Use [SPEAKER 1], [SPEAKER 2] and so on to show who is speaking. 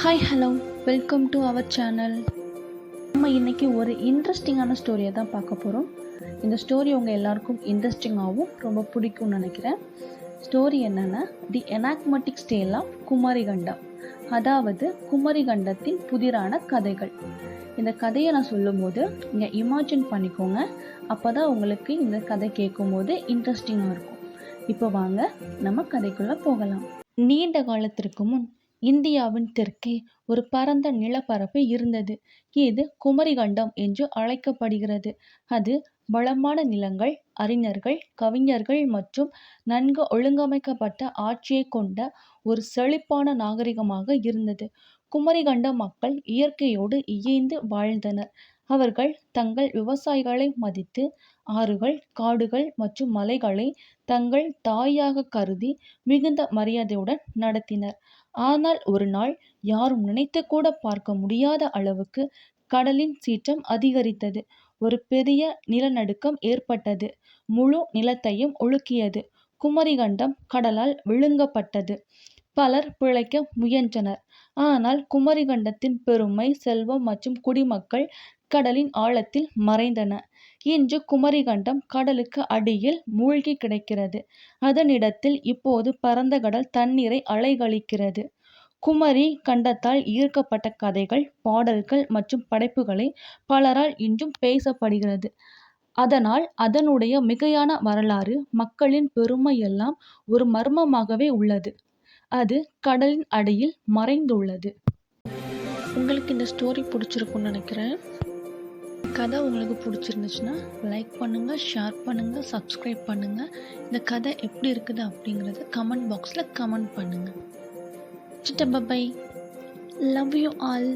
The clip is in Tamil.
[SPEAKER 1] Hi hello welcome to our channel நம்ம இன்றைக்கி ஒரு இன்ட்ரெஸ்டிங்கான ஸ்டோரியை தான் பார்க்க போகிறோம் இந்த ஸ்டோரி உங்கள் எல்லாருக்கும் இன்ட்ரெஸ்டிங்காகவும் ரொம்ப பிடிக்கும்னு நினைக்கிறேன். ஸ்டோரி என்னென்னா தி எனாக்மெட்டிக் ஸ்டேல் ஆஃப் குமரிகண்டம் அதாவது குமரிகண்டத்தின் புதிரான கதைகள். இந்த கதையை நான் சொல்லும்போது நீங்கள் இமேஜின் பண்ணிக்கோங்க. அப்போ தான் உங்களுக்கு இந்த கதை கேட்கும்போது இன்ட்ரெஸ்டிங்காக இருக்கும். இப்போ வாங்க நம்ம கதைக்குள்ளே போகலாம். நீண்ட காலத்திற்கு முன் இந்தியாவின் தெற்கே ஒரு பரந்த நிலப்பரப்பு இருந்தது. இது குமரிகண்டம் என்று அழைக்கப்படுகிறது. அது வளமான நிலங்கள் அறிஞர்கள் கவிஞர்கள் மற்றும் நன்கு ஒழுங்கமைக்கப்பட்ட ஆட்சியை கொண்ட ஒரு செழிப்பான நாகரிகமாக இருந்தது. குமரிகண்ட மக்கள் இயற்கையோடு இயைந்து வாழ்ந்தனர். அவர்கள் தங்கள் விவசாயிகளை மதித்து ஆறுகள் காடுகள் மற்றும் மலைகளை தங்கள் தாயாக கருதி மிகுந்த மரியாதையுடன் நடத்தினர். ஆனால் ஒரு நாள் யாரும் நினைத்து கூட பார்க்க முடியாத அளவுக்கு கடலின் சீற்றம் அதிகரித்தது. ஒரு பெரிய நிலநடுக்கம் ஏற்பட்டது. முழு நிலத்தையும் ஒழுக்கியது. குமரிகண்டம் கடலால் விழுங்கப்பட்டது. பலர் பிழைக்க முயன்றனர். ஆனால் குமரிகண்டத்தின் பெருமை செல்வம் மற்றும் குடிமக்கள் கடலின் ஆழத்தில் மறைந்தன. இன்று குமரிகண்டம் கடலுக்கு அடியில் மூழ்கி கிடக்கிறது. அதனிடத்தில் இப்போது பரந்த கடல் தண்ணீரை அலைகழிக்கிறது. குமரி கண்டத்தால் ஈர்க்கப்பட்ட கதைகள் பாடல்கள் மற்றும் படைப்புகளை பலரால் இன்றும் பேசப்படுகிறது. அதனால் அதனுடைய மிகையான வரலாறு மக்களின் பெருமை எல்லாம் ஒரு மர்மமாகவே உள்ளது. அது கடலின் அடியில் மறைந்துள்ளது. உங்களுக்கு இந்த ஸ்டோரி பிடிச்சிருக்கும்னு நினைக்கிறேன். கதை உங்களுக்கு பிடிச்சிருந்துச்சுன்னா லைக் பண்ணுங்கள் ஷேர் பண்ணுங்கள் சப்ஸ்கிரைப் பண்ணுங்கள் இந்த கதை எப்படி இருக்குது அப்படிங்கிறத கமெண்ட் பாக்ஸில் கமெண்ட் பண்ணுங்கள் சிட்டப்பா பை லவ் யூ ஆல்